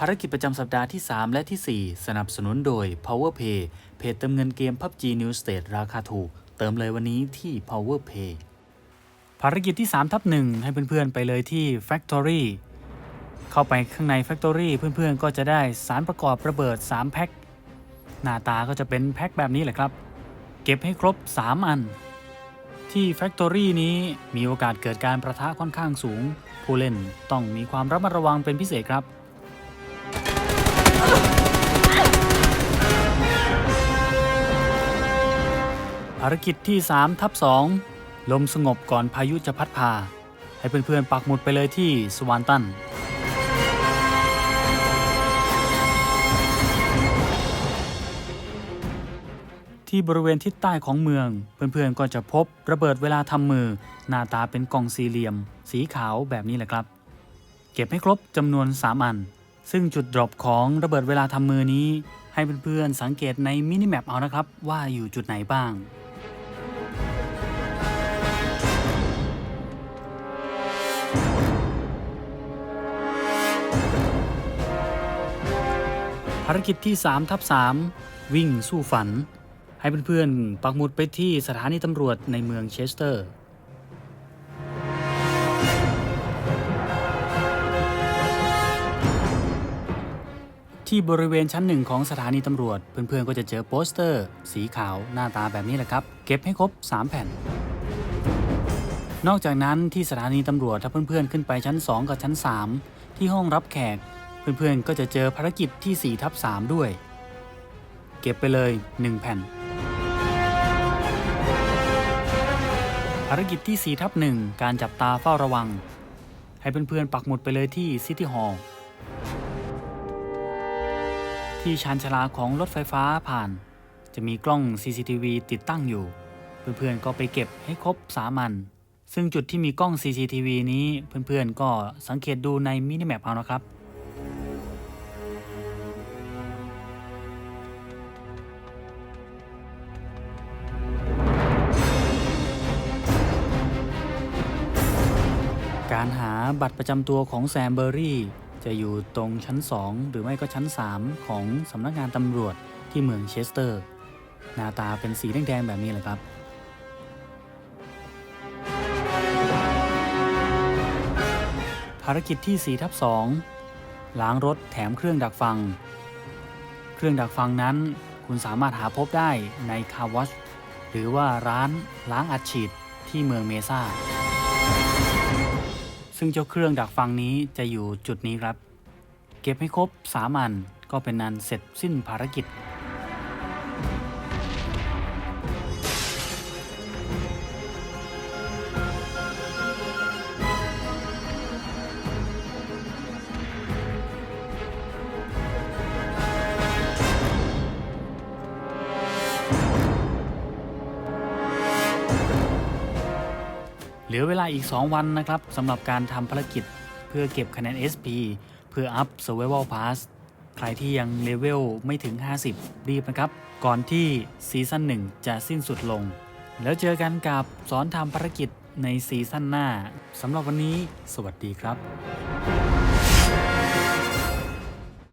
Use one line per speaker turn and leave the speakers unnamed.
ภารกิจประจำสัปดาห์ที่ 3 และที่ 4 สนับสนุนโดย PowerPay เพจเติมเงินเกม PUBG New State ราคาถูก เติมเลยวันนี้ที่ PowerPay ภารกิจที่3ทับ1ให้เพื่อนๆ ไปเลยที่ Factory เข้าไปข้างใน Factory เพื่อนๆ ก็จะได้สารประกอบระเบิด 3 แพ็ค หน้าตาก็จะเป็นแพ็คแบบนี้แหละครับ เก็บให้ครบ 3 อัน ที่ Factory นี้มีโอกาสเกิดการประทะค่อนข้างสูง ผู้เล่นต้องมีความระมัดระวังเป็นพิเศษครับารกิจที่3ทับ2ลมสงบก่อนพายุจะพัดพา ให้เพื่อนๆปักหมุดไปเลยที่สวานตัน ที่บริเวณทิศใต้ของเมือง เพื่อนๆก็จะพบระเบิดเวลาทำมือ หน้าตาเป็นกล่องสี่เหลี่ยม สีขาวแบบนี้แหละครับ เก็บให้ครบจำนวน 3 อัน ซึ่งจุดดรอปของระเบิดเวลาทำมือนี้ ให้เพื่อนๆสังเกตในมินิแมปเอานะครับว่าอยู่จุดไหนบ้าง ภารกิจที่3ทับ3วิ่งสู้ฝัน ให้เพื่อนๆ ปักหมุดไปที่สถานีตำรวจในเมืองเชสเตอร์ที่บริเวณชั้นหนึ่งของสถานีตำรวจ เพื่อนๆ ก็จะเจอโปสเตอร์ สีขาวหน้าตาแบบนี้แหละครับ เก็บให้ครบ 3 แผ่น นอกจากนั้นที่สถานีตำรวจถ้าเพื่อนๆ ขึ้นไปชั้น 2 กับชั้น 3 ที่ห้องรับแขก เพื่อนๆก็จะเจอภารกิจที่4ทับ3ด้วย เก็บไปเลย 1 แผ่น ภารกิจที่4ทับ1การจับตาเฝ้าระวัง ให้เพื่อนๆปักหมุดไปเลยที่ซิตี้ฮอลล์ที่ชานชาลาของรถไฟฟ้าผ่าน จะมีกล้อง CCTV ติดตั้งอยู่ เพื่อนๆก็ไปเก็บให้ครบสามันซึ่งจุดที่มีกล้อง CCTV นี้เพื่อนๆก็สังเกตดูในมินิแมปเอานะครับ การหาบัตรประจำตัวของแซมเบอรี่ จะอยู่ตรงชั้น 2 หรือไม่ก็ชั้น 3 ของสำนักงานตำรวจที่เมืองเชสเตอร์ หน้าตาเป็นสีแดงๆแบบนี้แหละครับ ภารกิจที่4ทับ2ล้างรถแถมเครื่องดักฟัง เครื่องดักฟังนั้นคุณสามารถหาพบได้ในคาวัชหรือว่าร้านล้างอัดฉีดที่เมืองเมซ่า ซึ่งเจ้าเครื่องดักฟังนี้จะอยู่จุดนี้ครับ เก็บให้ครบสามอันก็เป็นนันเสร็จสิ้นภารกิจ เหลือเวลาอีก 2 วันนะครับสำหรับการทำภารกิจเพื่อเก็บคะแนน SP เพื่ออัพ Survival Pass ใครที่ยังเลเวลไม่ถึง 50 รีบนะครับ ก่อนที่ซีซั่น1 จะสิ้นสุดลง แล้วเจอกันกับสอนทำภารกิจในซีซั่นหน้าสำหรับวันนี้ สวัสดีครับ